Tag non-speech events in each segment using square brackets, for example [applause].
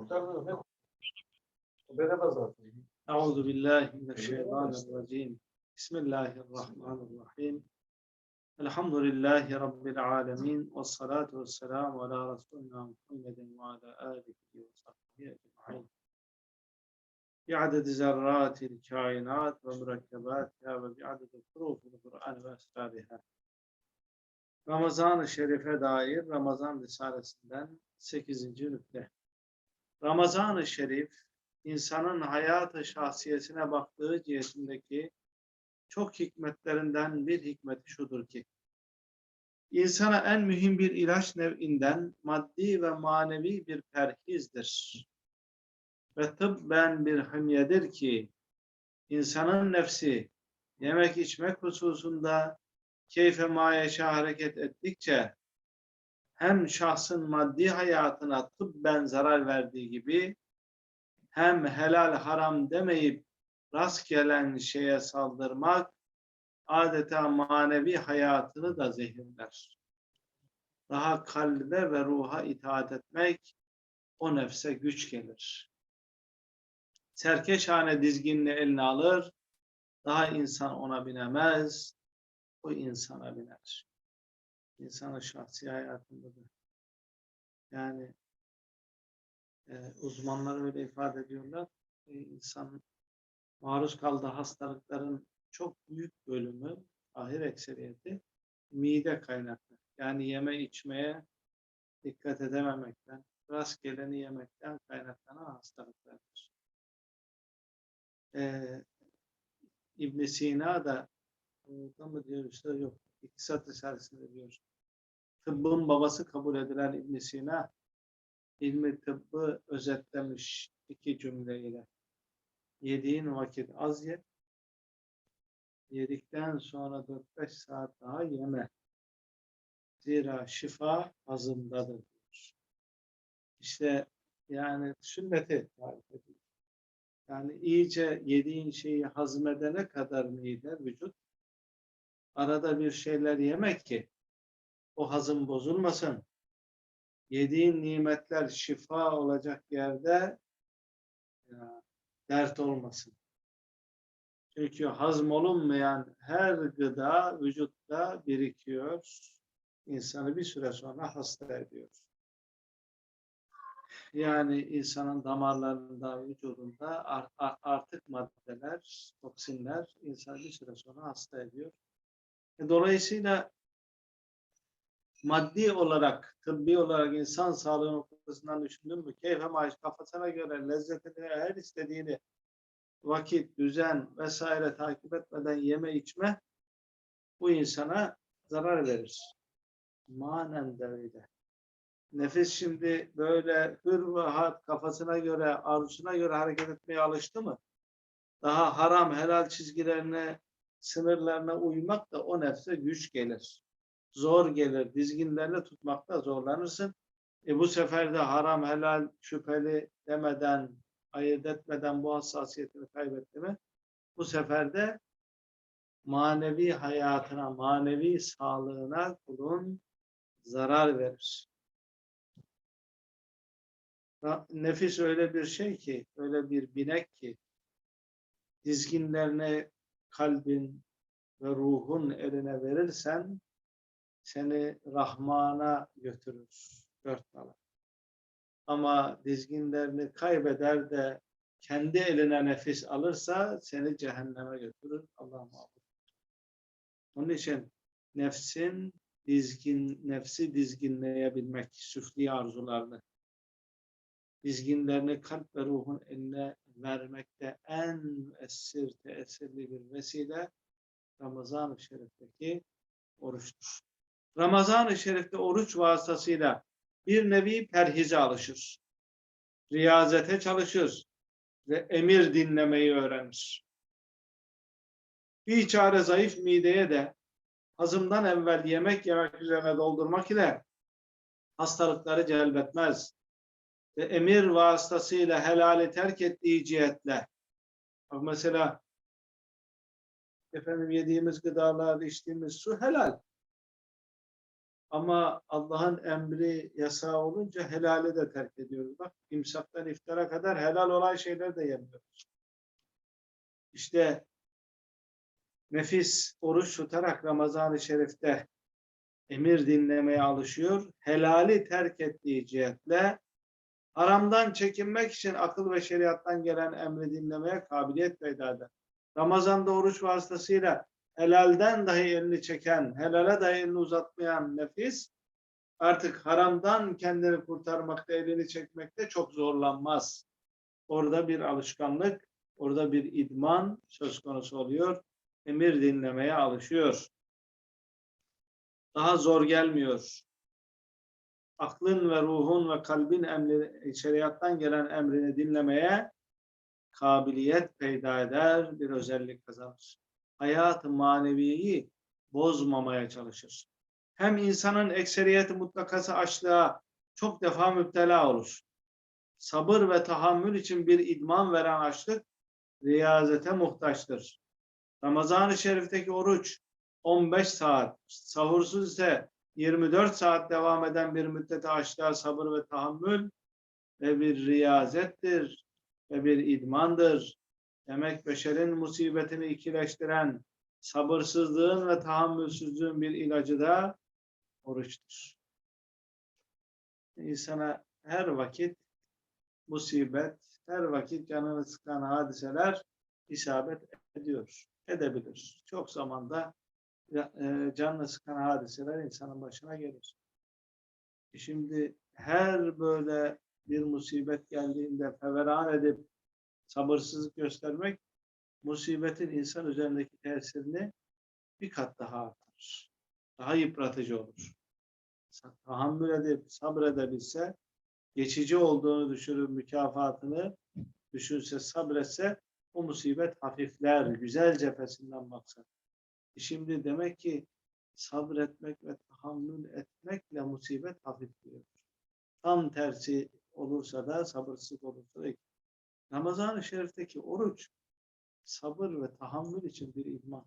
Kurtarmıyor değil mi? O veremez zaten. أعوذ بالله من الشيطان الرجيم بسم الله الرحمن الرحيم الحمد لله رب العالمين والصلاة والسلام على رسولنا محمد وعلى آله وصحبه أجمعين بعدد ذرات الكائنات ومركباتها وبعدد حروف القرآن وأسرارها Ramazan-ı Şerif'e dair Ramazan Risalesinden 8. nükle. Ramazan-ı Şerif insanın hayatı şahsiyesine baktığı cihetindeki çok hikmetlerinden bir hikmeti şudur ki, insana en mühim bir ilaç nev'inden maddi ve manevi bir perhizdir. Ve tıbben bir hımyedir ki, insanın nefsi yemek içmek hususunda keyfe mayeşa hareket ettikçe hem şahsın maddi hayatına tıbben zarar verdiği gibi hem helal haram demeyip rast gelen şeye saldırmak adeta manevi hayatını da zehirler. Daha kalbe ve ruha itaat etmek o nefse güç gelir. Serkeşhane dizginini eline alır, daha insan ona binemez, o insana biner. İnsanın şahsi hayatında da. Yani e, uzmanlar öyle ifade ediyorlar. E, insan maruz kaldığı hastalıkların çok büyük bölümü, ahir ekseriyeti mide kaynaklı. Yani yeme içmeye dikkat edememekten, rastgeleni yemekten kaynaklanan hastalıklardır. E, İbn Sina da orada mı diyor işte yok. İktisat Risalesi'nde diyor. Tıbbın babası kabul edilen İbn Sina ilmi tıbbı özetlemiş iki cümleyle. Yediğin vakit az ye, yedikten sonra 4-5 saat daha yeme. Zira şifa hazımdadır diyor. İşte yani sünneti tarif ediyor. Yani iyice yediğin şeyi hazmedene kadar mide, vücut arada bir şeyler yemek ki o hazım bozulmasın. Yediğin nimetler şifa olacak yerde ya, dert olmasın. Çünkü hazm olunmayan her gıda vücutta birikiyor. insanı bir süre sonra hasta ediyor. Yani insanın damarlarında, vücudunda artık maddeler, toksinler insanı bir süre sonra hasta ediyor. E, Dolayısıyla maddi olarak, tıbbi olarak insan sağlığı noktasından düşündün mü? Keyfe maaş kafasına göre lezzetini, her istediğini vakit, düzen vesaire takip etmeden yeme içme bu insana zarar verir. Manen de. Nefis şimdi böyle hür ve hat kafasına göre, arzusuna göre hareket etmeye alıştı mı? Daha haram, helal çizgilerine, sınırlarına uymak da o nefse güç gelir. Zor gelir. Dizginlerle tutmakta zorlanırsın. E bu sefer de haram, helal, şüpheli demeden, ayırt etmeden bu hassasiyetini kaybetti mi? Bu sefer de manevi hayatına, manevi sağlığına kulun zarar verir. Nefis öyle bir şey ki, öyle bir binek ki, dizginlerini kalbin ve ruhun eline verirsen, seni Rahman'a götürür, dört nala. Ama dizginlerini kaybeder de kendi eline nefis alırsa seni cehenneme götürür. Allah muhafaza. Onun için nefsin dizgin, nefsi dizginleyebilmek, süfli arzularını, dizginlerini kalp ve ruhun eline vermekte en esir, tesirli bir vesile Ramazan-ı Şerif'teki oruçtur. Ramazan-ı Şerif'te oruç vasıtasıyla bir nevi perhize alışır. Riyazete çalışır ve emir dinlemeyi öğrenir. Bir çare zayıf mideye de hazımdan evvel yemek yemek üzerine doldurmak ile hastalıkları celbetmez ve emir vasıtasıyla helali terk ettiği cihetle mesela efendim yediğimiz gıdalar, içtiğimiz su helal. Ama Allah'ın emri yasağı olunca helali de terk ediyoruz. Bak imsaktan iftara kadar helal olan şeyler de yemiyoruz. İşte nefis oruç tutarak Ramazan-ı Şerif'te emir dinlemeye alışıyor. Helali terk ettiği cihetle haramdan çekinmek için akıl ve şeriattan gelen emri dinlemeye kabiliyet peyda eder. Ramazan'da oruç vasıtasıyla helalden dahi elini çeken, helale dahi elini uzatmayan nefis artık haramdan kendini kurtarmakta, elini çekmekte çok zorlanmaz. Orada bir alışkanlık, orada bir idman söz konusu oluyor. Emir dinlemeye alışıyor. Daha zor gelmiyor. Aklın ve ruhun ve kalbin emri, şeriattan gelen emrini dinlemeye kabiliyet peyda eder, bir özellik kazanır. Hayat-ı maneviyi bozmamaya çalışır. Hem insanın ekseriyeti mutlakası açlığa çok defa müptela olur. Sabır ve tahammül için bir idman veren açlık riyazete muhtaçtır. Ramazan-ı Şerif'teki oruç 15 saat, sahursuz ise 24 saat devam eden bir müddete açlığa sabır ve tahammül ve bir riyazettir ve bir idmandır. Demek beşerin musibetini ikileştiren sabırsızlığın ve tahammülsüzlüğün bir ilacı da oruçtur. İnsana her vakit musibet, her vakit canını sıkan hadiseler isabet ediyor, edebilir. Çok zamanda e, canını sıkan hadiseler insanın başına gelir. Şimdi her böyle bir musibet geldiğinde feveran edip sabırsızlık göstermek musibetin insan üzerindeki tesirini bir kat daha artırır. Daha yıpratıcı olur. Tahammül edip sabredebilse geçici olduğunu düşünür mükafatını düşünse sabretse o musibet hafifler. Güzel cephesinden baksa. E Şimdi demek ki sabretmek ve tahammül etmekle musibet hafifliyor. Tam tersi olursa da sabırsız olursa da Ramazan-ı Şerif'teki oruç sabır ve tahammül için bir idman.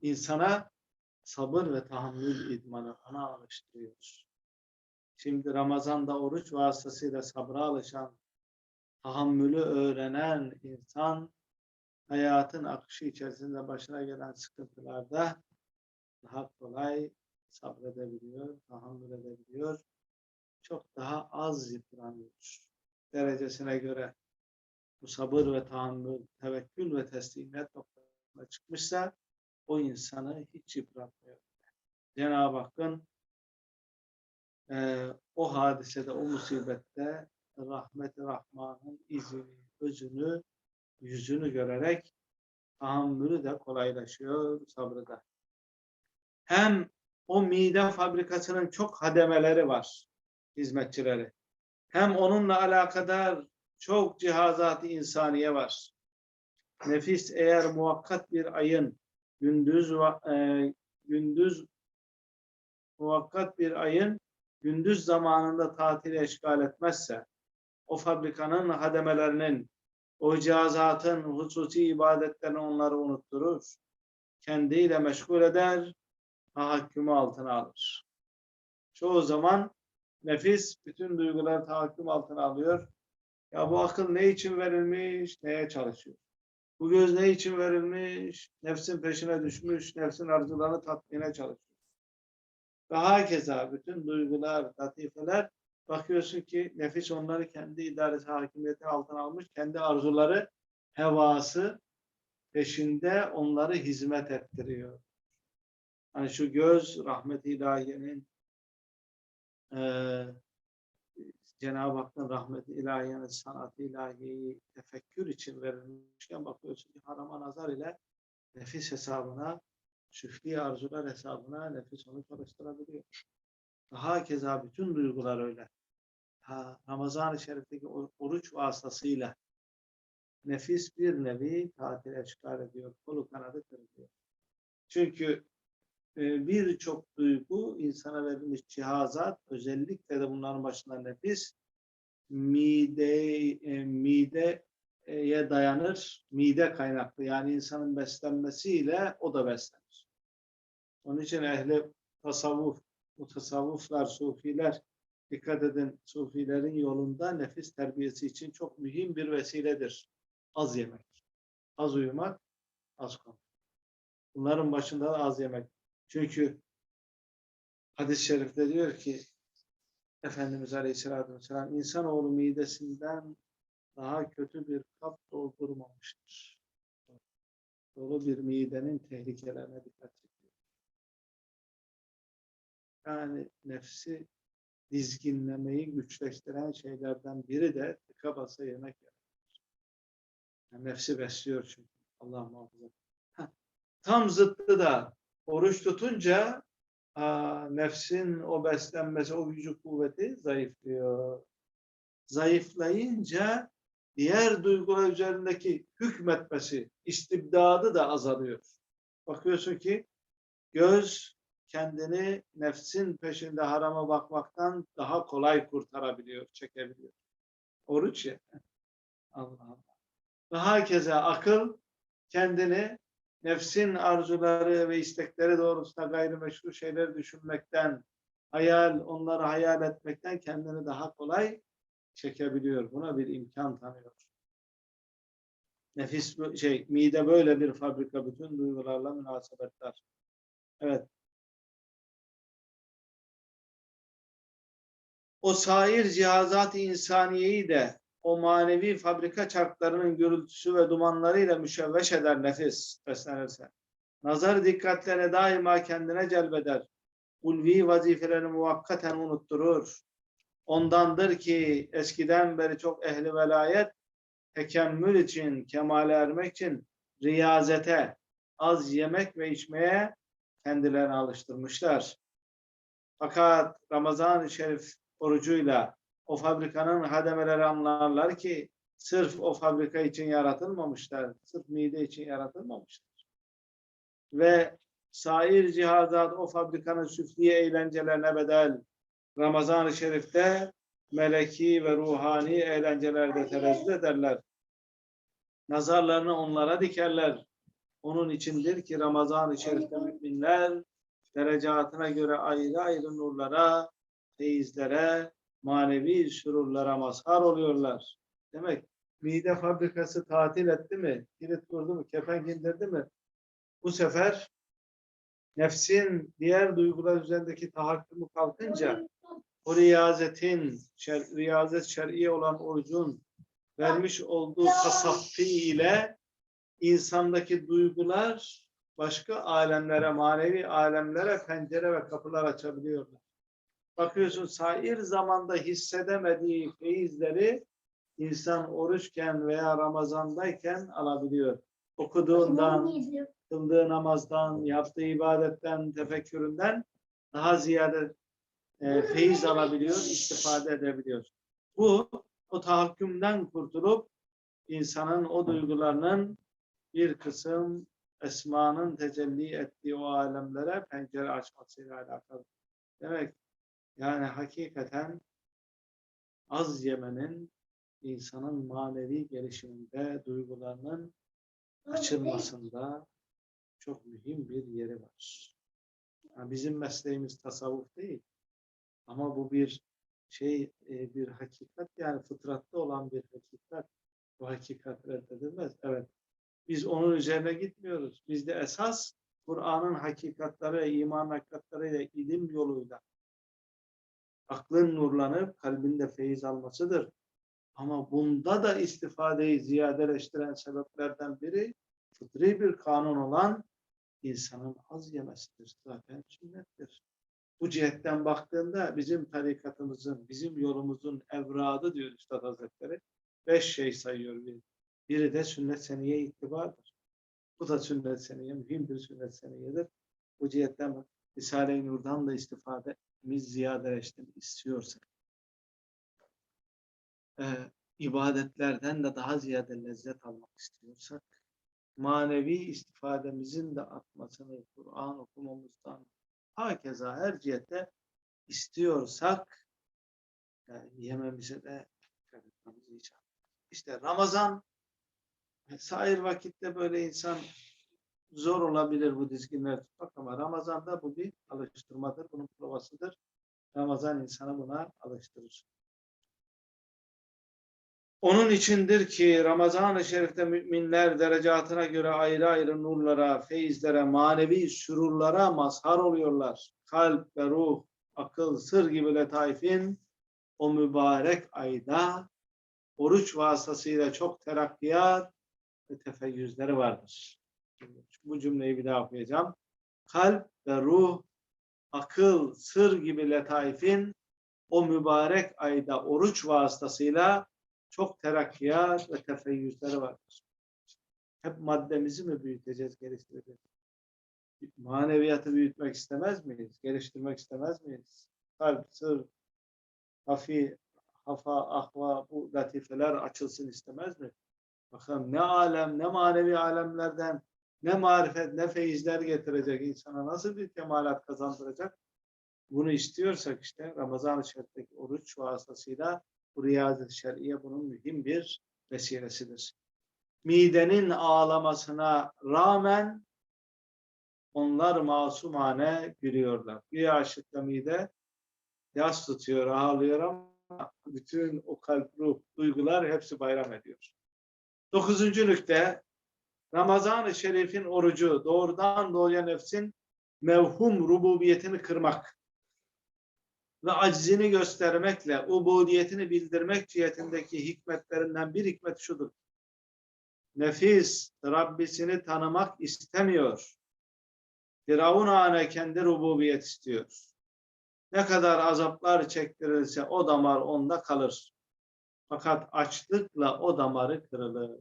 İnsana sabır ve tahammül idmanı ona alıştırıyor. Şimdi Ramazan'da oruç vasıtasıyla sabra alışan, tahammülü öğrenen insan hayatın akışı içerisinde başına gelen sıkıntılarda daha kolay sabredebiliyor, tahammül edebiliyor. Çok daha az yıpranıyor. Derecesine göre bu sabır ve tahammül, tevekkül ve teslimiyet noktasına çıkmışsa o insanı hiç yıpratmıyor. Cenab-ı Hakk'ın e, o hadisede, o musibette rahmet-i Rahman'ın izini, özünü, yüzünü görerek tahammülü de kolaylaşıyor sabrı da. Hem o mide fabrikasının çok hademeleri var, hizmetçileri. Hem onunla alakadar çok cihazat-ı insaniye var. Nefis eğer muvakkat bir ayın gündüz e, gündüz muvakkat bir ayın gündüz zamanında tatili eşgal etmezse o fabrikanın hademelerinin o cihazatın hususi ibadetlerini onları unutturur. Kendiyle meşgul eder, tahakkümü altına alır. Çoğu zaman nefis bütün duyguları tahakküm altına alıyor. Ya bu akıl ne için verilmiş, neye çalışıyor? Bu göz ne için verilmiş? Nefsin peşine düşmüş, nefsin arzularını tatmine çalışıyor. Ve hakeza bütün duygular, latifeler bakıyorsun ki nefis onları kendi idaresi hakimiyeti altına almış. Kendi arzuları, hevası peşinde onları hizmet ettiriyor. Hani şu göz rahmet-i ilahiyenin eee Cenab-ı Hakk'ın rahmeti ilahiyenin sanatı ilahiyeyi tefekkür için verilmişken bakıyorsun ki harama nazar ile nefis hesabına, şüfli arzular hesabına nefis onu çalıştırabiliyor. Daha keza bütün duygular öyle. Ha, Ramazan-ı Şerif'teki oruç vasıtasıyla nefis bir nevi tatile çıkar ediyor. Kolu kanadı kırılıyor. Çünkü e, birçok duygu insana verilmiş cihazat özellikle de bunların başında nefis mide e, mideye dayanır. Mide kaynaklı yani insanın beslenmesiyle o da beslenir. Onun için ehli tasavvuf, mutasavvıflar, sufiler, dikkat edin sufilerin yolunda nefis terbiyesi için çok mühim bir vesiledir. Az yemek, az uyumak, az konuşmak. Bunların başında da az yemek. Çünkü hadis-i şerifte diyor ki Efendimiz Aleyhisselatü Vesselam insanoğlu midesinden daha kötü bir kap doldurmamıştır. Dolu bir midenin tehlikelerine dikkat çekiyor. Yani nefsi dizginlemeyi güçleştiren şeylerden biri de tıka basa yemek yemek. Yani nefsi besliyor çünkü. Allah muhafaza. Tam zıttı da oruç tutunca aa, nefsin o beslenmesi, o gücü kuvveti zayıflıyor. Zayıflayınca diğer duygular üzerindeki hükmetmesi, istibdadı da azalıyor. Bakıyorsun ki göz kendini nefsin peşinde harama bakmaktan daha kolay kurtarabiliyor, çekebiliyor. Oruç ya. [laughs] Allah Allah. Ve herkese akıl kendini nefsin arzuları ve istekleri doğrultusunda gayrimeşru şeyler düşünmekten, hayal, onları hayal etmekten kendini daha kolay çekebiliyor. Buna bir imkan tanıyor. Nefis şey mide böyle bir fabrika bütün duygularla münasebetler. Evet. O sair cihazat-ı insaniyeyi de o manevi fabrika çarklarının gürültüsü ve dumanlarıyla müşevveş eder nefis beslenirse. Nazar dikkatlerini daima kendine celbeder. Ulvi vazifelerini muvakkaten unutturur. Ondandır ki eskiden beri çok ehli velayet tekemmül için, kemale ermek için riyazete, az yemek ve içmeye kendilerini alıştırmışlar. Fakat Ramazan-ı Şerif orucuyla o fabrikanın hademeleri anlarlar ki sırf o fabrika için yaratılmamışlar. Sırf mide için yaratılmamışlar. Ve sair cihazat o fabrikanın süfliye eğlencelerine bedel Ramazan-ı Şerif'te meleki ve ruhani eğlencelerde terezzüt ederler. Nazarlarını onlara dikerler. Onun içindir ki Ramazan-ı Şerif'te müminler derecatına göre ayrı ayrı nurlara, feyizlere, manevi sürurlara mazhar oluyorlar. Demek mide fabrikası tatil etti mi, kilit kurdu mu, kefen indirdi mi? Bu sefer nefsin diğer duygular üzerindeki tahakkümü kalkınca o riyazetin, şer, riyazet şer'i olan orucun vermiş olduğu tasaffi ile insandaki duygular başka alemlere, manevi alemlere pencere ve kapılar açabiliyorlar. Bakıyorsun sair zamanda hissedemediği feyizleri insan oruçken veya Ramazandayken alabiliyor. Okuduğundan, kıldığı namazdan, yaptığı ibadetten, tefekküründen daha ziyade e, feyiz alabiliyor, istifade edebiliyor. Bu o tahakkümden kurtulup insanın o duygularının bir kısım esmanın tecelli ettiği o alemlere pencere açmasıyla alakalı. Demek yani hakikaten az yemenin insanın manevi gelişiminde, duygularının açılmasında çok mühim bir yeri var. Yani bizim mesleğimiz tasavvuf değil. Ama bu bir şey, e, bir hakikat yani fıtratta olan bir hakikat. Bu hakikat reddedilmez. Evet. Biz onun üzerine gitmiyoruz. Bizde esas Kur'an'ın hakikatları, iman hakikatleriyle ilim yoluyla aklın nurlanıp kalbinde feyiz almasıdır. Ama bunda da istifadeyi ziyadeleştiren sebeplerden biri fıtri bir kanun olan insanın az yemesidir. Zaten sünnettir. Bu cihetten baktığında bizim tarikatımızın, bizim yolumuzun evradı diyor Üstad Hazretleri. Beş şey sayıyor bir. Biri de sünnet seniye itibardır. Bu da sünnet seniye, mühim bir sünnet seniyedir. Bu cihetten. Risale-i Nur'dan da istifademiz ziyadeleşsin istiyorsak. Ee, ibadetlerden de daha ziyade lezzet almak istiyorsak, manevi istifademizin de artmasını Kur'an okumamızdan hakeza her cihette istiyorsak yani yememize de dikkat etmemiz icap. İşte Ramazan sair vakitte böyle insan zor olabilir bu dizginleri tutmak ama Ramazan'da bu bir alıştırmadır. Bunun provasıdır. Ramazan insanı buna alıştırır. Onun içindir ki Ramazan-ı Şerif'te müminler derecatına göre ayrı ayrı nurlara, feyizlere, manevi sürurlara mazhar oluyorlar. Kalp ve ruh, akıl, sır gibi letaifin o mübarek ayda oruç vasıtasıyla çok terakkiyat ve tefeyyüzleri vardır. Bu cümleyi bir daha okuyacağım. Kalp ve ruh, akıl, sır gibi letaifin o mübarek ayda oruç vasıtasıyla çok terakkiyat ve tefeyyüzleri vardır. Hep maddemizi mi büyüteceğiz, geliştireceğiz? Maneviyatı büyütmek istemez miyiz? Geliştirmek istemez miyiz? Kalp, sır, hafi, hafa, ahva bu latifeler açılsın istemez mi? Bakın ne alem, ne manevi alemlerden, ne marifet, ne feyizler getirecek insana nasıl bir kemalat kazandıracak? Bunu istiyorsak işte Ramazan-ı Şerif'teki oruç vasıtasıyla bu riyazet-i şer'iye bunun mühim bir vesilesidir. Midenin ağlamasına rağmen onlar masumane gülüyorlar. Bir aşıkta mide yas tutuyor, ağlıyor ama bütün o kalp, ruh, duygular hepsi bayram ediyor. Dokuzuncu nükte, Ramazan-ı Şerif'in orucu doğrudan doğruya nefsin mevhum rububiyetini kırmak ve aczini göstermekle ubudiyetini bildirmek cihetindeki hikmetlerinden bir hikmet şudur. Nefis Rabbisini tanımak istemiyor. Firavun ana kendi rububiyet istiyor. Ne kadar azaplar çektirilse o damar onda kalır. Fakat açlıkla o damarı kırılır.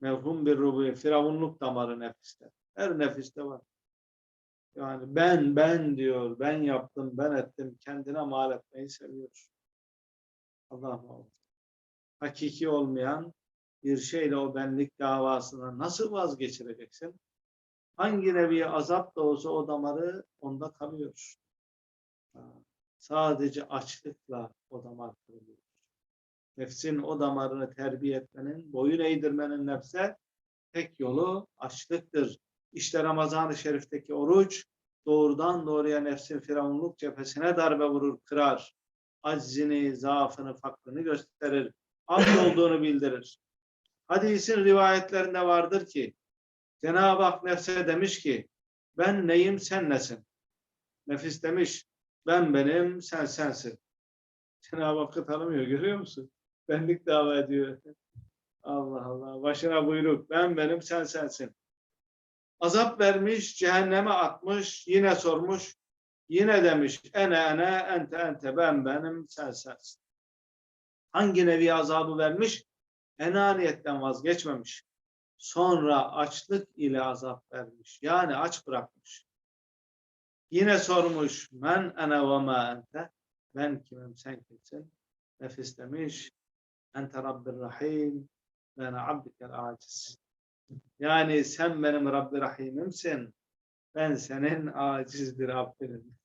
Mevhum bir rububiyet, firavunluk damarı nefiste. Her nefiste var. Yani ben, ben diyor, ben yaptım, ben ettim, kendine mal etmeyi seviyor. Allah Allah. Hakiki olmayan bir şeyle o benlik davasına nasıl vazgeçireceksin? Hangi nevi azap da olsa o damarı onda kalıyor. Sadece açlıkla o damar kırılıyor. Nefsin o damarını terbiye etmenin, boyun eğdirmenin nefse tek yolu açlıktır. İşte Ramazan-ı Şerif'teki oruç doğrudan doğruya nefsin firavunluk cephesine darbe vurur, kırar. Aczini, zaafını, fakrını gösterir. Abd [coughs] olduğunu bildirir. Hadisin rivayetlerinde vardır ki Cenab-ı Hak nefse demiş ki ben neyim sen nesin? Nefis demiş ben benim sen sensin. Cenab-ı Hakk'ı tanımıyor görüyor musun? Benlik dava ediyor. Allah Allah başına buyruk ben benim sen sensin. Azap vermiş, cehenneme atmış, yine sormuş, yine demiş ene ene ente ente ben benim sen sensin. Hangi nevi azabı vermiş? Enaniyetten vazgeçmemiş. Sonra açlık ile azap vermiş. Yani aç bırakmış. Yine sormuş men ene ve ma ente ben kimim sen kimsin? Nefis demiş ente rabbir rahim ve ene abdikel aciz. Yani sen benim Rabbi Rahim'imsin. Ben senin aciz bir Rabbinim.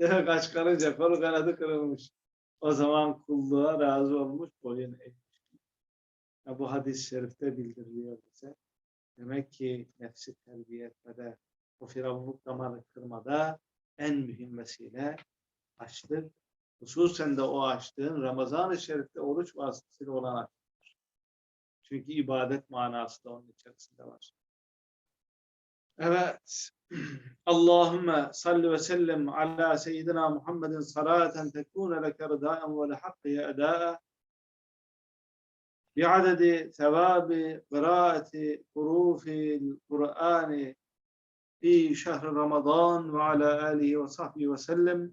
Demek aç kalınca kolu kanadı kırılmış. O zaman kulluğa razı olmuş, boyun eğmiş. Ya bu hadis-i şerifte bildiriliyor bize. Demek ki nefsi terbiye etmede, o firavunluk damarını kırmada en mühim vesile açlık. Hususen de o açlığın Ramazan-ı Şerif'te oruç vasıtasıyla olan açlıktır. Çünkü ibadet manası da onun içerisinde var. Evet. [clears throat] Allahümme salli ve sellem ala seyyidina Muhammedin salaten tekune leke rıdaen ve lehakkiye edâe bi'adedi sevâbi qıraati hurufil Kur'ani fi şehr Ramazan ve ala alihi ve sahbihi ve sellem